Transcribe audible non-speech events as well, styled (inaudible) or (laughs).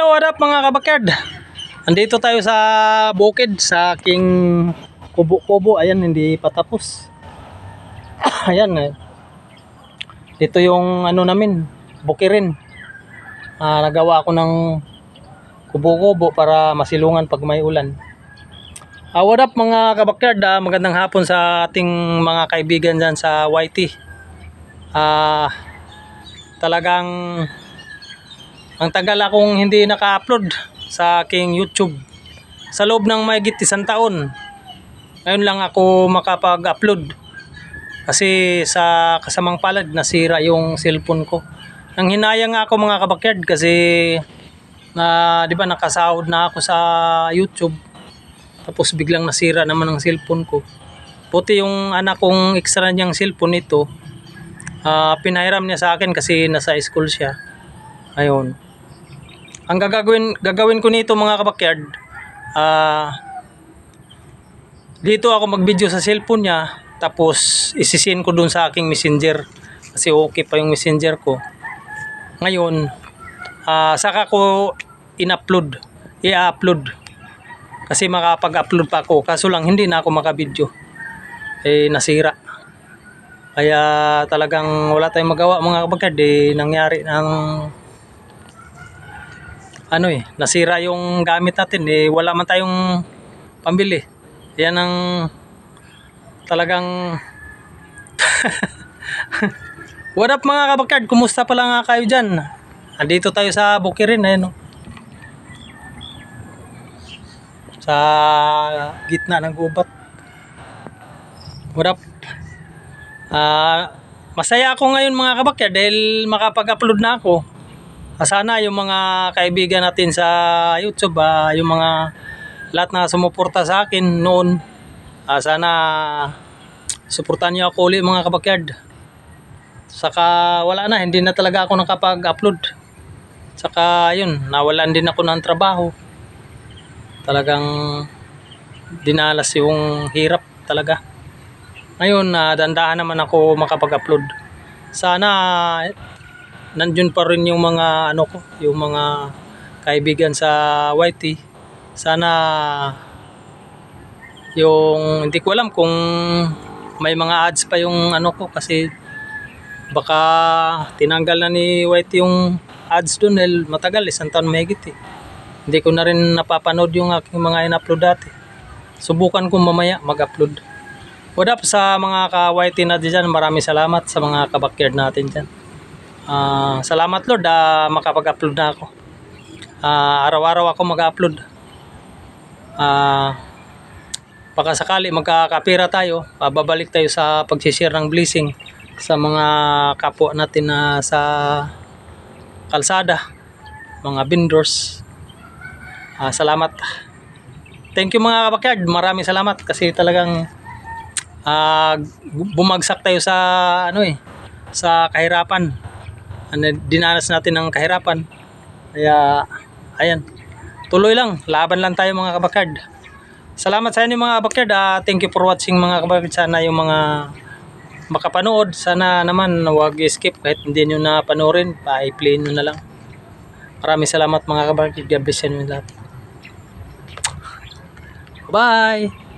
Hello, what up mga kabakyard? Andito tayo sa bukid sa aking kubo-kubo. Ayan, hindi pa tapos. (coughs) Ayan, eh. Dito yung ano namin, bukirin. Ah, nagawa ako ng kubo-kubo para masilungan pag may ulan. Ah, what up mga kabakyard? Ah, magandang hapon sa ating mga kaibigan dyan sa YT. Ah, talagang ang tagal akong hindi naka-upload sa aking YouTube. Sa loob ng mahigit isang taon. Ngayon lang ako makapag-upload. Kasi sa kasamang palad nasira yung cellphone ko. Nang hinayang ako mga kabakyard kasi na 'di ba nakasahod na ako sa YouTube. Tapos biglang nasira naman ang cellphone ko. Puti yung anak kong extra niyang cellphone ito. ah pinahiram niya sa akin kasi nasa school siya. Ayun. Ang gagawin gagawin ko nito mga kabakyard, ah dito ako mag-video sa cellphone niya tapos isisin ko dun sa aking messenger kasi okay pa yung messenger ko. Ngayon, ah saka ko in-upload, i-upload kasi makapag-upload pa ako kaso lang hindi na ako makabidyo. Eh nasira. Kaya talagang wala tayong magawa mga kabakyard eh nangyari ng ano eh, nasira yung gamit natin eh, wala man tayong pambili. Yan ang talagang (laughs) What up mga kabakard? Kumusta pala nga kayo dyan? Andito tayo sa Bukirin eh, no? Sa gitna ng gubat. What up? Ah, masaya ako ngayon mga kabakard dahil makapag-upload na ako. Ah, sana yung mga kaibigan natin sa YouTube, ah, yung mga lahat na sumuporta sa akin noon, ah, sana suportahan niyo ako ulit mga kabakyard. Saka wala na, hindi na talaga ako nakapag-upload. Saka yun, nawalan din ako ng trabaho. Talagang dinalas yung hirap talaga. Ngayon, na dandahan naman ako makapag-upload. Sana nandiyon pa rin yung mga ano ko, yung mga kaibigan sa YT. Sana yung hindi ko alam kung may mga ads pa yung ano ko kasi baka tinanggal na ni YT yung ads doon dahil matagal isang taon mahigit eh. Hindi ko na rin napapanood yung aking mga in-upload dati. Subukan ko mamaya mag-upload. What up sa mga ka-YT natin dyan, maraming salamat sa mga kabakyard natin dyan. Ah, salamat Lord, ah, makapag-upload na ako. Ah, araw-araw ako mag-upload. Ah, baka sakali magkakapira tayo, ah, babalik tayo sa pag-share ng blessing sa mga kapwa natin na sa kalsada, mga vendors. Ah, salamat. Thank you mga kabakyard, maraming salamat kasi talagang ah, bumagsak tayo sa ano eh, sa kahirapan ano, dinanas natin ng kahirapan. Kaya, ayan. Tuloy lang. Laban lang tayo mga kabakard. Salamat sa inyo mga kabakard. Ah, thank you for watching mga kabakard. Sana yung mga makapanood. Sana naman huwag skip kahit hindi nyo na panoorin. Pa-play nyo na lang. Maraming salamat mga kabakard. God bless you lahat. Bye!